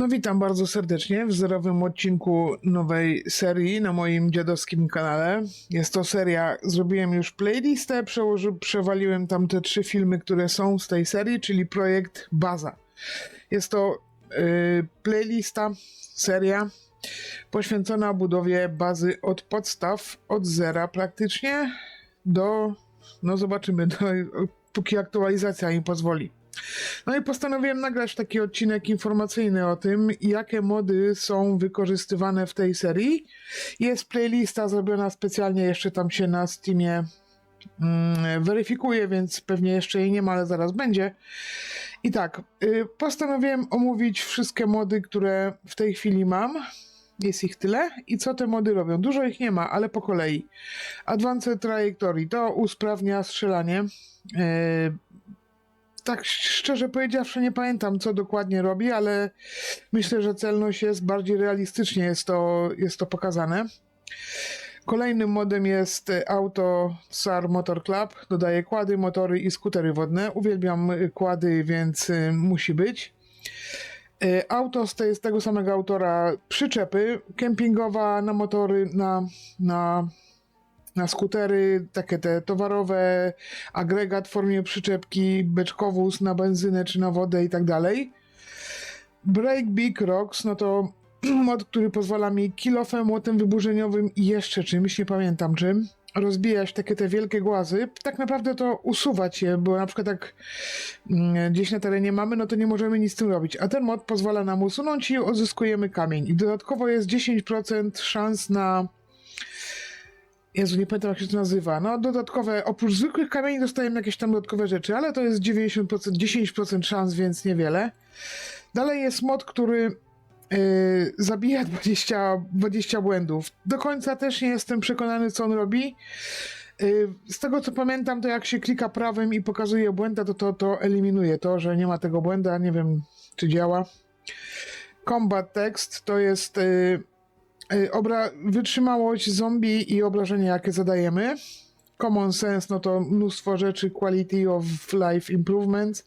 No witam bardzo serdecznie w zerowym odcinku nowej serii na moim dziadowskim kanale. Jest to seria, zrobiłem już playlistę, przełoży, przewaliłem tam te trzy filmy, które są z tej serii, czyli projekt Baza. Jest to y, playlista, seria poświęcona budowie bazy od podstaw, od zera praktycznie do, no zobaczymy, do, póki aktualizacja mi pozwoli. No i postanowiłem nagrać taki odcinek informacyjny o tym, jakie mody są wykorzystywane w tej serii. Jest playlista zrobiona specjalnie, jeszcze tam się na Steamie mm, weryfikuje, więc pewnie jeszcze jej nie ma, ale zaraz będzie. I tak, y, postanowiłem omówić wszystkie mody, które w tej chwili mam. Jest ich tyle. I co te mody robią? Dużo ich nie ma, ale po kolei. Advanced Trajectory to usprawnia strzelanie. y, tak szczerze powiedziawszy, nie pamiętam, co dokładnie robi, ale myślę, że celność jest bardziej realistycznie jest to, jest to pokazane. Kolejnym modem jest Auto SAR Motor Club. Dodaje kłady, motory i skutery wodne. Uwielbiam kłady, więc y, musi być. Y, Auto z tego samego autora przyczepy kempingowa na motory, na, na na skutery, takie te towarowe, agregat w formie przyczepki, beczkowóz na benzynę czy na wodę i tak dalej. Break Big Rocks, no to mod, który pozwala mi kilofem, młotem wyburzeniowym i jeszcze czymś, nie pamiętam czym, rozbijać takie te wielkie głazy, tak naprawdę to usuwać je, bo na przykład mm, gdzieś na terenie mamy, no to nie możemy nic z tym robić, a ten mod pozwala nam usunąć i odzyskujemy kamień. I dodatkowo jest 10% szans na Jezu, nie pamiętam jak się to nazywa. No dodatkowe, oprócz zwykłych kamieni dostajemy jakieś tam dodatkowe rzeczy, ale to jest 90%, 10% szans, więc niewiele. Dalej jest mod, który yy, zabija 20, 20 błędów. Do końca też nie jestem przekonany, co on robi. Yy, z tego co pamiętam, to jak się klika prawym i pokazuje błęda, to, to to eliminuje to, że nie ma tego błęda. Nie wiem, czy działa. Combat text to jest yy, obra wytrzymałość zombie i obrażenia, jakie zadajemy. Common sense, no to mnóstwo rzeczy, quality of life improvements.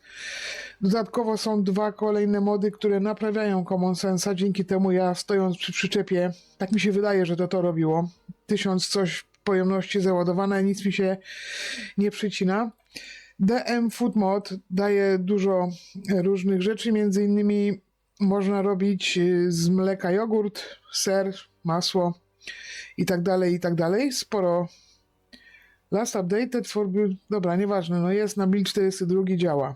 Dodatkowo są dwa kolejne mody, które naprawiają common sense'a. Dzięki temu ja stojąc przy przyczepie, tak mi się wydaje, że to to robiło. Tysiąc coś pojemności załadowane, nic mi się nie przycina. DM Food Mod daje dużo różnych rzeczy, między innymi można robić y, z mleka jogurt, ser, masło i tak dalej, i tak dalej. Sporo Last updated for. Dobra, nieważne, no jest na build 42 działa.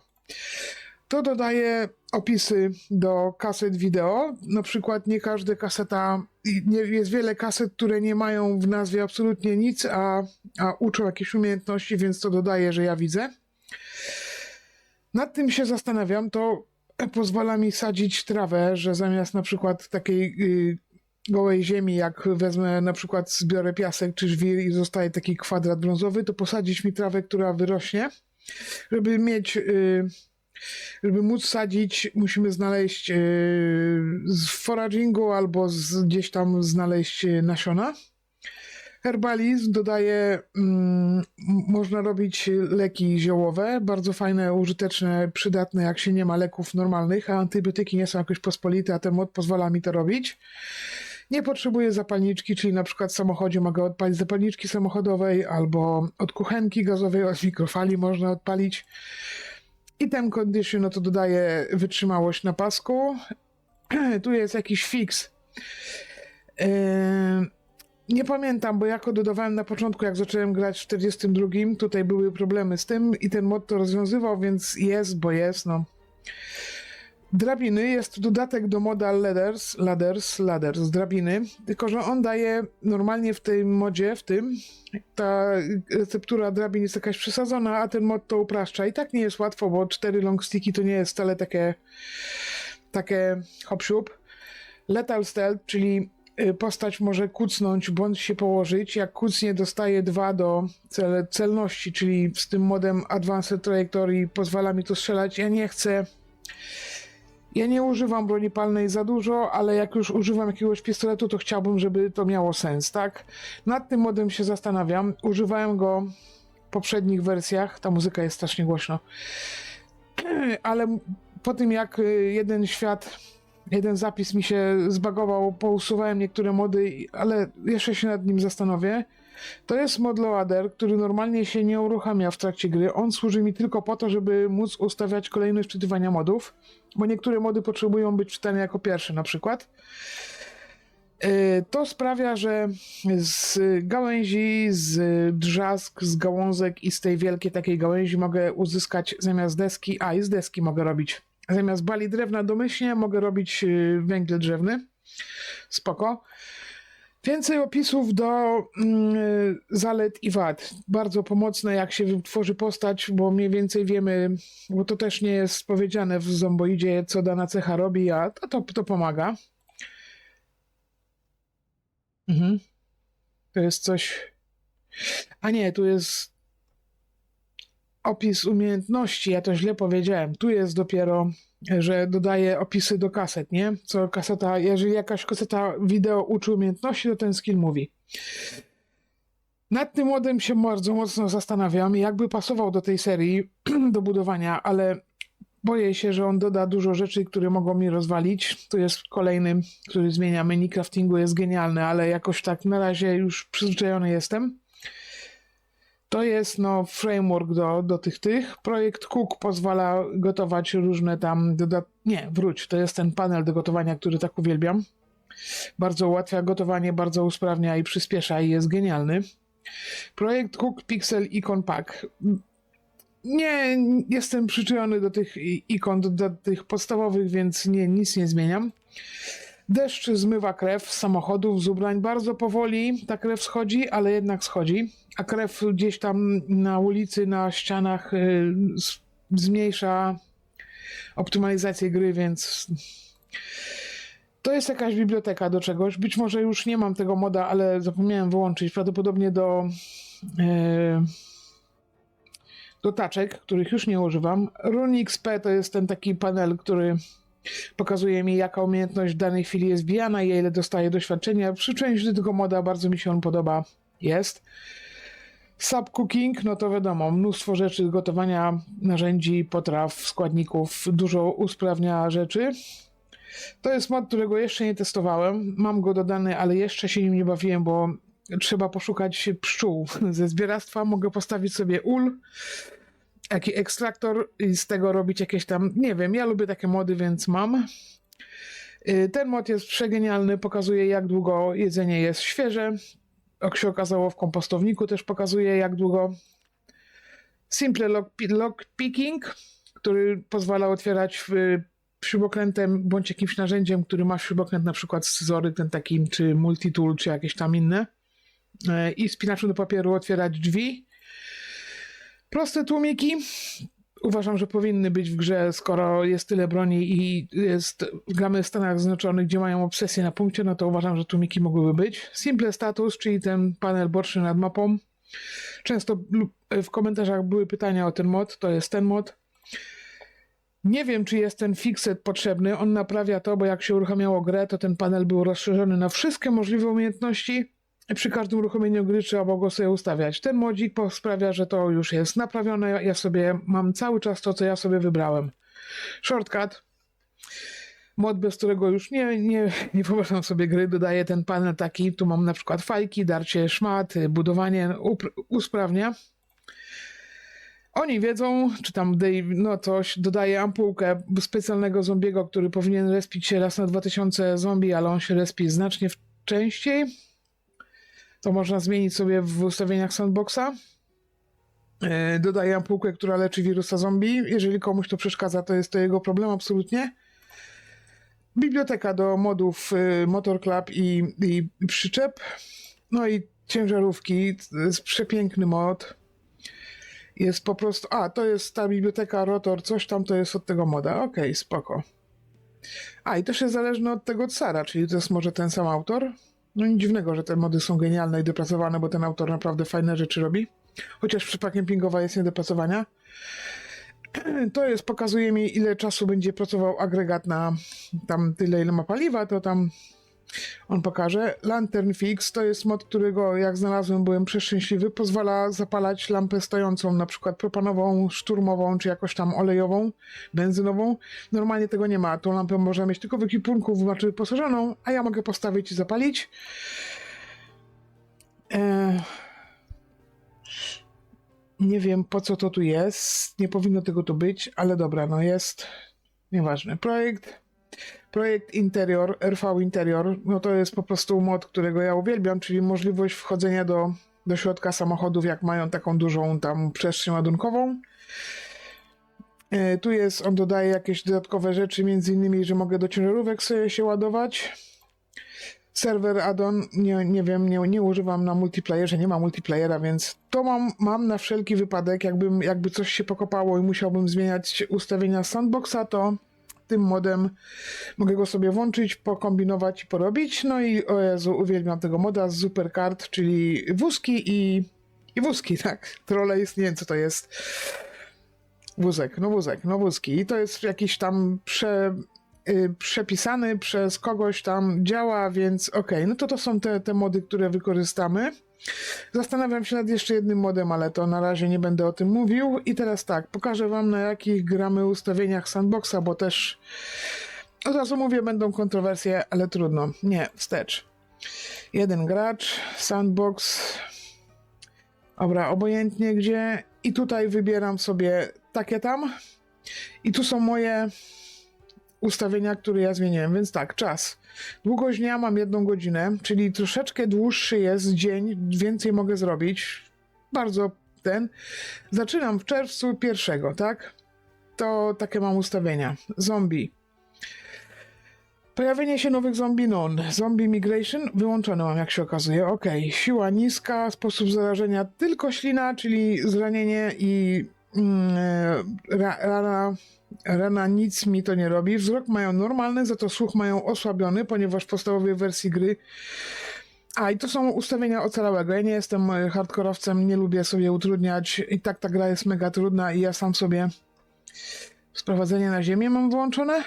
To dodaje opisy do kaset wideo. Na przykład nie każda kaseta, nie, jest wiele kaset, które nie mają w nazwie absolutnie nic, a, a uczą jakieś umiejętności, więc to dodaje, że ja widzę. Nad tym się zastanawiam, to pozwala mi sadzić trawę, że zamiast na przykład takiej y, gołej ziemi, jak wezmę na przykład zbiorę piasek czy żwir i zostaje taki kwadrat brązowy, to posadzić mi trawę, która wyrośnie. Żeby mieć, y, żeby móc sadzić, musimy znaleźć y, z foragingu albo z, gdzieś tam znaleźć nasiona. Herbalizm dodaje, mm, można robić leki ziołowe, bardzo fajne, użyteczne, przydatne, jak się nie ma leków normalnych, a antybiotyki nie są jakoś pospolite, a ten mod pozwala mi to robić. Nie potrzebuję zapalniczki, czyli na przykład w samochodzie mogę odpalić zapalniczki samochodowej, albo od kuchenki gazowej, od mikrofali można odpalić. Item condition, no to dodaje wytrzymałość na pasku. tu jest jakiś fix. Yy, nie pamiętam, bo jako dodawałem na początku, jak zacząłem grać w 42, tutaj były problemy z tym i ten mod to rozwiązywał, więc jest, bo jest, no. Drabiny jest dodatek do moda ladders, ladders, ladders, drabiny, tylko że on daje normalnie w tym modzie, w tym, ta receptura drabin jest jakaś przesadzona, a ten mod to upraszcza. I tak nie jest łatwo, bo cztery long sticki to nie jest wcale takie, takie hop siup. Lethal stealth, czyli postać może kucnąć bądź się położyć. Jak kucnie, dostaje 2 do cel, celności, czyli z tym modem Advanced Trajectory pozwala mi to strzelać. Ja nie chcę. Ja nie używam broni palnej za dużo, ale jak już używam jakiegoś pistoletu, to chciałbym, żeby to miało sens, tak? Nad tym modem się zastanawiam. Używałem go w poprzednich wersjach. Ta muzyka jest strasznie głośno. Ale po tym, jak y, jeden świat jeden zapis mi się zbagował, pousuwałem niektóre mody, ale jeszcze się nad nim zastanowię. To jest mod loader, który normalnie się nie uruchamia w trakcie gry. On służy mi tylko po to, żeby móc ustawiać kolejność czytywania modów, bo niektóre mody potrzebują być czytane jako pierwsze na przykład. Yy, To sprawia, że z gałęzi, z drzask, z gałązek i z tej wielkiej takiej gałęzi mogę uzyskać zamiast deski, a i z deski mogę robić. Zamiast bali drewna domyślnie mogę robić yy, węgiel drzewny. Spoko. Więcej opisów do mm, y, zalet i wad. Bardzo pomocne, jak się tworzy postać, bo mniej więcej wiemy, bo to też nie jest powiedziane w zomboidzie, co dana cecha robi, a to, to, to pomaga. Mhm. To jest coś. A nie, tu jest opis umiejętności. Ja to źle powiedziałem. Tu jest dopiero, że dodaje opisy do kaset, nie? Co kaseta, jeżeli jakaś kaseta wideo uczy umiejętności, to ten skill mówi. Nad tym modem się bardzo mocno zastanawiam, jakby pasował do tej serii, do budowania, ale boję się, że on doda dużo rzeczy, które mogą mi rozwalić. Tu jest kolejny, który zmienia menu craftingu, jest genialny, ale jakoś tak na razie już przyzwyczajony jestem. To jest no framework do, do tych tych. Projekt Cook pozwala gotować różne tam dodat... Nie, wróć, to jest ten panel do gotowania, który tak uwielbiam. Bardzo ułatwia gotowanie, bardzo usprawnia i przyspiesza i jest genialny. Projekt Cook Pixel Icon Pack. Nie jestem przyczajony do tych ikon, do, do tych podstawowych, więc nie, nic nie zmieniam. Deszcz zmywa krew z samochodów, z ubrań. Bardzo powoli ta krew schodzi, ale jednak schodzi. A krew gdzieś tam na ulicy, na ścianach y, zmniejsza optymalizację gry, więc to jest jakaś biblioteka do czegoś. Być może już nie mam tego moda, ale zapomniałem wyłączyć. Prawdopodobnie do, e, do taczek, których już nie używam. RunXP to jest ten taki panel, który pokazuje mi, jaka umiejętność w danej chwili jest wbijana i ile dostaje doświadczenia. Przy części tego moda bardzo mi się on podoba. Jest. Sub cooking, no to wiadomo, mnóstwo rzeczy gotowania, narzędzi, potraw, składników, dużo usprawnia rzeczy. To jest mod, którego jeszcze nie testowałem. Mam go dodany, ale jeszcze się nim nie bawiłem, bo trzeba poszukać pszczół ze zbieractwa. Mogę postawić sobie ul, jaki ekstraktor i z tego robić jakieś tam, nie wiem, ja lubię takie mody, więc mam. Y, Ten mod jest przegenialny, pokazuje jak długo jedzenie jest świeże. Jak się okazało w kompostowniku też pokazuje jak długo. Simple lock, lock który pozwala otwierać y, śrubokrętem bądź jakimś narzędziem, który ma śrubokręt na przykład scyzoryk, ten taki, czy multitool, czy jakieś tam inne. E, I spinaczem do papieru otwierać drzwi. Proste tłumiki. Uważam, że powinny być w grze, skoro jest tyle broni i jest, gramy w Stanach Zjednoczonych, gdzie mają obsesję na punkcie, no to uważam, że tłumiki mogłyby być. Simple status, czyli ten panel boczny nad mapą. Często w komentarzach były pytania o ten mod, to jest ten mod. Nie wiem, czy jest ten fixet potrzebny. On naprawia to, bo jak się uruchamiało grę, to ten panel był rozszerzony na wszystkie możliwe umiejętności. Przy każdym uruchomieniu gry trzeba było sobie ustawiać. Ten modzik sprawia, że to już jest naprawione. Ja sobie mam cały czas to, co ja sobie wybrałem. Shortcut. Mod, bez którego już nie, nie, nie wyobrażam sobie gry, dodaje ten panel taki. Tu mam na przykład fajki, darcie szmat, budowanie, usprawnia. Oni wiedzą, czy tam Dave, no coś, dodaje ampułkę specjalnego zombiego, który powinien respić się raz na 2000 zombie, ale on się respi znacznie częściej. To można zmienić sobie w ustawieniach sandboxa. E, Dodaje ampułkę, która leczy wirusa zombie. Jeżeli komuś to przeszkadza, to jest to jego problem, absolutnie. Biblioteka do modów y, Motor Club i, i przyczep. No i ciężarówki. Jest przepiękny mod. Jest po prostu. A, to jest ta biblioteka Rotor, coś tam to jest od tego moda. Okej, spoko. A, i też jest zależne od tego Tsara, czyli to jest może ten sam autor. No nic dziwnego, że te mody są genialne i dopracowane, bo ten autor naprawdę fajne rzeczy robi. Chociaż przypadkiem pingowa jest nie do pracowania. To jest, pokazuje mi ile czasu będzie pracował agregat na tam tyle, ile ma paliwa, to tam on pokaże. Lantern Fix to jest mod, którego jak znalazłem byłem przeszczęśliwy. Pozwala zapalać lampę stojącą, na przykład propanową, szturmową, czy jakoś tam olejową, benzynową. Normalnie tego nie ma. Tą lampę można mieć tylko w ekwipunku, znaczy wyposażoną, a ja mogę postawić i zapalić. Eee... Nie wiem po co to tu jest. Nie powinno tego tu być, ale dobra, no jest. Nieważne. Projekt. Projekt Interior, RV Interior, no to jest po prostu mod, którego ja uwielbiam, czyli możliwość wchodzenia do, do środka samochodów, jak mają taką dużą tam przestrzeń ładunkową. E, Tu jest, on dodaje jakieś dodatkowe rzeczy, między innymi, że mogę do ciężarówek sobie się ładować. Serwer addon, nie, nie wiem, nie, nie używam na multiplayerze, nie ma multiplayera, więc to mam, mam na wszelki wypadek, jakbym, jakby coś się pokopało i musiałbym zmieniać ustawienia sandboxa, to tym modem mogę go sobie włączyć, pokombinować i porobić. No i o Jezu, uwielbiam tego moda z Supercard, czyli wózki i, i wózki, tak? Trolley, nie wiem co to jest. Wózek, no wózek, no wózki. I to jest jakiś tam prze, y, przepisany przez kogoś tam działa, więc okej, no to to są te, te mody, które wykorzystamy. Zastanawiam się nad jeszcze jednym modem, ale to na razie nie będę o tym mówił. I teraz tak, pokażę wam na jakich gramy ustawieniach sandboxa, bo też od razu mówię, będą kontrowersje, ale trudno. Nie, wstecz. Jeden gracz, sandbox. Dobra, obojętnie gdzie. I tutaj wybieram sobie takie tam. I tu są moje ustawienia, które ja zmieniłem, więc tak, czas. Długość dnia mam jedną godzinę, czyli troszeczkę dłuższy jest dzień, więcej mogę zrobić. Bardzo ten. Zaczynam w czerwcu pierwszego, tak? To takie mam ustawienia. Zombie. Pojawienie się nowych zombie non. Zombie migration wyłączone mam, jak się okazuje. Ok, siła niska, sposób zarażenia tylko ślina, czyli zranienie i mm, ra, rana nic mi to nie robi. Wzrok mają normalny, za to słuch mają osłabiony, ponieważ w podstawowej wersji gry a, i to są ustawienia ocalałego. Ja nie jestem e, hardkorowcem, nie lubię sobie utrudniać. I tak ta gra jest mega trudna i ja sam sobie sprowadzenie na ziemię mam włączone.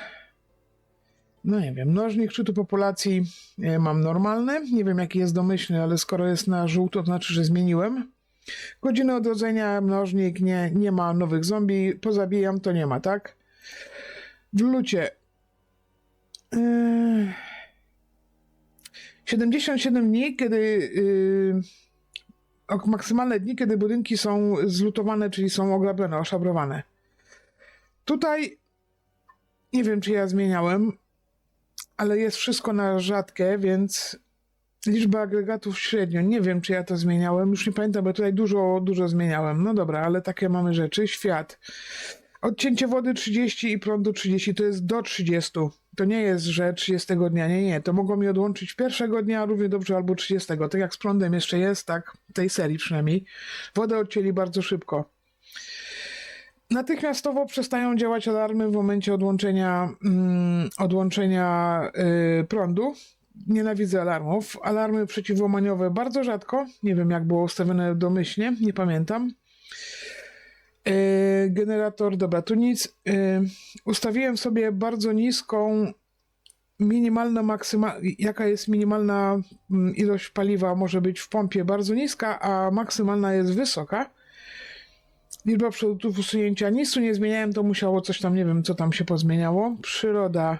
No nie wiem, mnożnik szczytu populacji e, mam normalny. Nie wiem jaki jest domyślny, ale skoro jest na żółto, to znaczy, że zmieniłem. Godziny odrodzenia, mnożnik, nie, nie ma nowych zombie. Pozabijam, to nie ma, tak? W lucie. Yy... 77 dni, kiedy. Yy... Maksymalne dni, kiedy budynki są zlutowane, czyli są ograbione, oszabrowane. Tutaj nie wiem, czy ja zmieniałem, ale jest wszystko na rzadkie, więc liczba agregatów średnio. Nie wiem, czy ja to zmieniałem. Już nie pamiętam, bo tutaj dużo, dużo zmieniałem. No dobra, ale takie mamy rzeczy. Świat. Odcięcie wody 30 i prądu 30 to jest do 30. To nie jest, że 30 dnia. Nie, nie. To mogło mi odłączyć pierwszego dnia równie dobrze albo 30. Tak jak z prądem jeszcze jest, tak tej serii przynajmniej. Wodę odcięli bardzo szybko. Natychmiastowo przestają działać alarmy w momencie odłączenia, mm, odłączenia y, prądu. Nienawidzę alarmów. Alarmy przeciwłamaniowe bardzo rzadko. Nie wiem, jak było ustawione domyślnie, nie pamiętam. Y, generator, dobra, tu nic. Y, ustawiłem sobie bardzo niską, minimalna, maksyma, jaka jest minimalna mm, ilość paliwa może być w pompie bardzo niska, a maksymalna jest wysoka. Liczba produktów usunięcia nic tu nie zmieniałem, to musiało coś tam, nie wiem co tam się pozmieniało. Przyroda.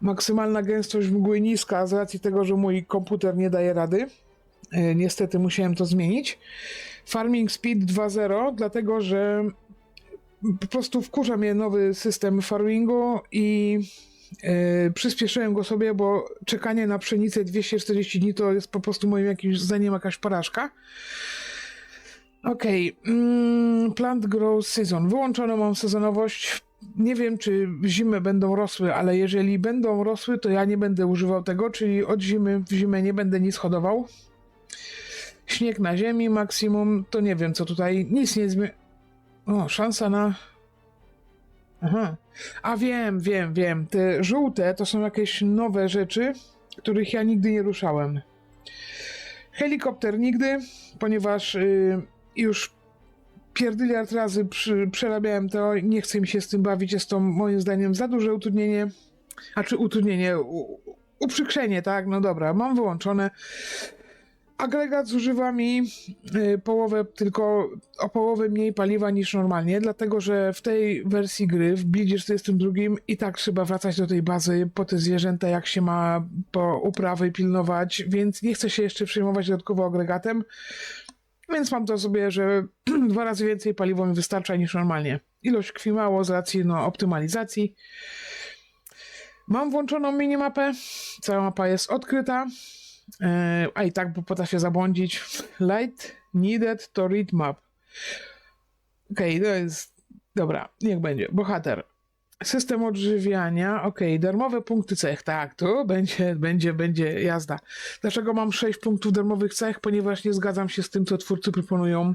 Maksymalna gęstość mgły niska z racji tego, że mój komputer nie daje rady. E, Niestety musiałem to zmienić. Farming Speed 2.0, dlatego że po prostu wkurza mnie nowy system farmingu i e, przyspieszyłem go sobie, bo czekanie na pszenicę 240 dni to jest po prostu moim jakimś zdaniem jakaś porażka. Okej, mm, plant grow season. Wyłączoną mam sezonowość. Nie wiem, czy w zimę będą rosły, ale jeżeli będą rosły, to ja nie będę używał tego, czyli od zimy w zimę nie będę nic hodował. Śnieg na ziemi maksimum, to nie wiem co tutaj, nic nie zmieni... O, szansa na... Aha. A wiem, wiem, wiem. Te żółte to są jakieś nowe rzeczy, których ja nigdy nie ruszałem. Helikopter nigdy, ponieważ y, już pierdyliard razy przy, przerabiałem to, nie chcę mi się z tym bawić, jest to moim zdaniem za duże utrudnienie, a czy utrudnienie, u, uprzykrzenie, tak? No dobra, mam wyłączone. Agregat zużywa mi y, połowę, tylko o połowę mniej paliwa niż normalnie, dlatego że w tej wersji gry, w Buildzie 42 i tak trzeba wracać do tej bazy po te zwierzęta, jak się ma po uprawy pilnować, więc nie chcę się jeszcze przejmować dodatkowo agregatem, więc mam to sobie, że dwa razy więcej paliwa mi wystarcza niż normalnie. Ilość kwi mało z racji no, optymalizacji. Mam włączoną minimapę, cała mapa jest odkryta. E, a i tak, bo potrafię zabłądzić. Light needed to read map. Okej, to jest. Dobra, niech będzie. Bohater. System odżywiania. Okej, darmowe punkty cech. Tak, tu będzie, będzie, będzie jazda. Dlaczego mam 6 punktów darmowych cech? Ponieważ nie zgadzam się z tym, co twórcy proponują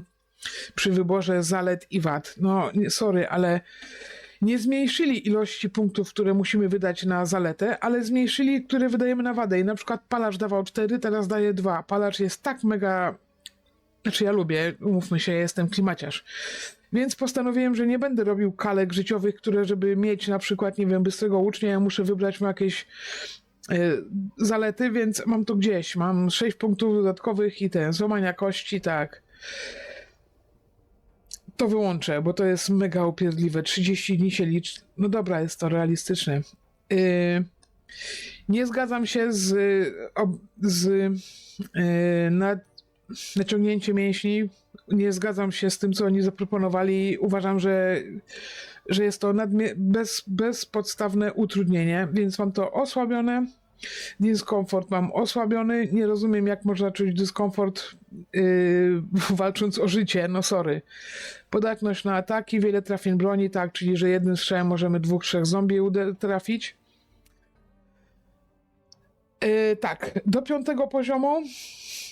przy wyborze zalet i wad. No, sorry, ale nie zmniejszyli ilości punktów, które musimy wydać na zaletę, ale zmniejszyli, które wydajemy na wadę. I na przykład palacz dawał 4, teraz daje 2. Palacz jest tak mega. Znaczy, ja lubię, umówmy się, ja jestem klimaciarz. Więc postanowiłem, że nie będę robił kalek życiowych, które, żeby mieć na przykład, nie wiem, bystrego łucznia, ja muszę wybrać mu jakieś e, zalety, więc mam to gdzieś. Mam 6 punktów dodatkowych i ten, złamania kości, tak. To wyłączę, bo to jest mega upierdliwe. 30 dni się liczy. No dobra, jest to realistyczne. Yy, nie zgadzam się z, ob, z nad, naciągnięciem mięśni. Nie zgadzam się z tym, co oni zaproponowali. Uważam, że, że jest to bez, bezpodstawne utrudnienie, więc mam to osłabione. Dyskomfort mam osłabiony. Nie rozumiem, jak można czuć dyskomfort yy, walcząc o życie. No sorry. Podatność na ataki, wiele trafień broni, tak, czyli że jednym strzałem możemy dwóch, trzech zombie trafić. Yy, tak, do piątego poziomu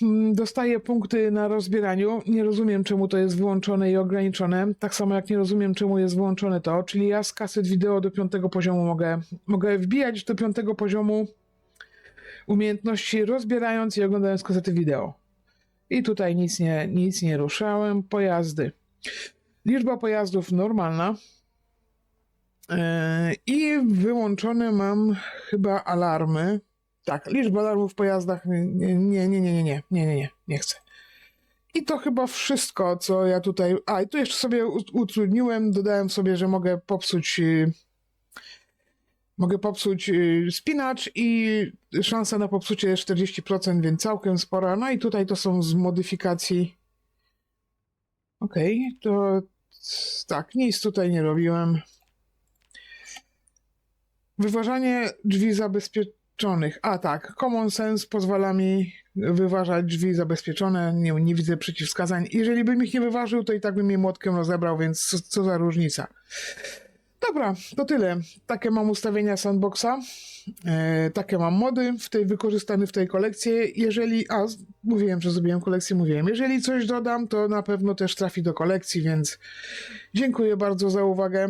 mm, dostaję punkty na rozbieraniu. Nie rozumiem, czemu to jest wyłączone i ograniczone. Tak samo jak nie rozumiem, czemu jest wyłączone to. Czyli ja z kaset wideo do piątego poziomu mogę, mogę wbijać do piątego poziomu umiejętności rozbierając i oglądając kasety wideo. I tutaj nic nie, nic nie ruszałem. Pojazdy. Liczba pojazdów normalna. Yy, I wyłączone mam chyba alarmy. Tak, liczba alarmów w pojazdach. Nie, nie, nie, nie, nie, nie, nie, nie, nie, chcę. I to chyba wszystko, co ja tutaj. A, i tu jeszcze sobie utrudniłem, dodałem sobie, że mogę popsuć. yy, Mogę popsuć yy, spinacz i szansa na popsucie jest 40%, więc całkiem spora. No i tutaj to są z modyfikacji. Okej, to tak, nic tutaj nie robiłem. Wyważanie drzwi zabezpieczonych. A tak, common sense pozwala mi wyważać drzwi zabezpieczone. Nie, nie widzę przeciwwskazań. Jeżeli bym ich nie wyważył, to i tak bym je młotkiem rozebrał, więc co, co za różnica. Dobra, to tyle. Takie mam ustawienia sandboxa. E, takie mam mody w tej wykorzystane w tej kolekcji. Jeżeli. A, mówiłem, że zrobiłem kolekcję, mówiłem. Jeżeli coś dodam, to na pewno też trafi do kolekcji, więc dziękuję bardzo za uwagę.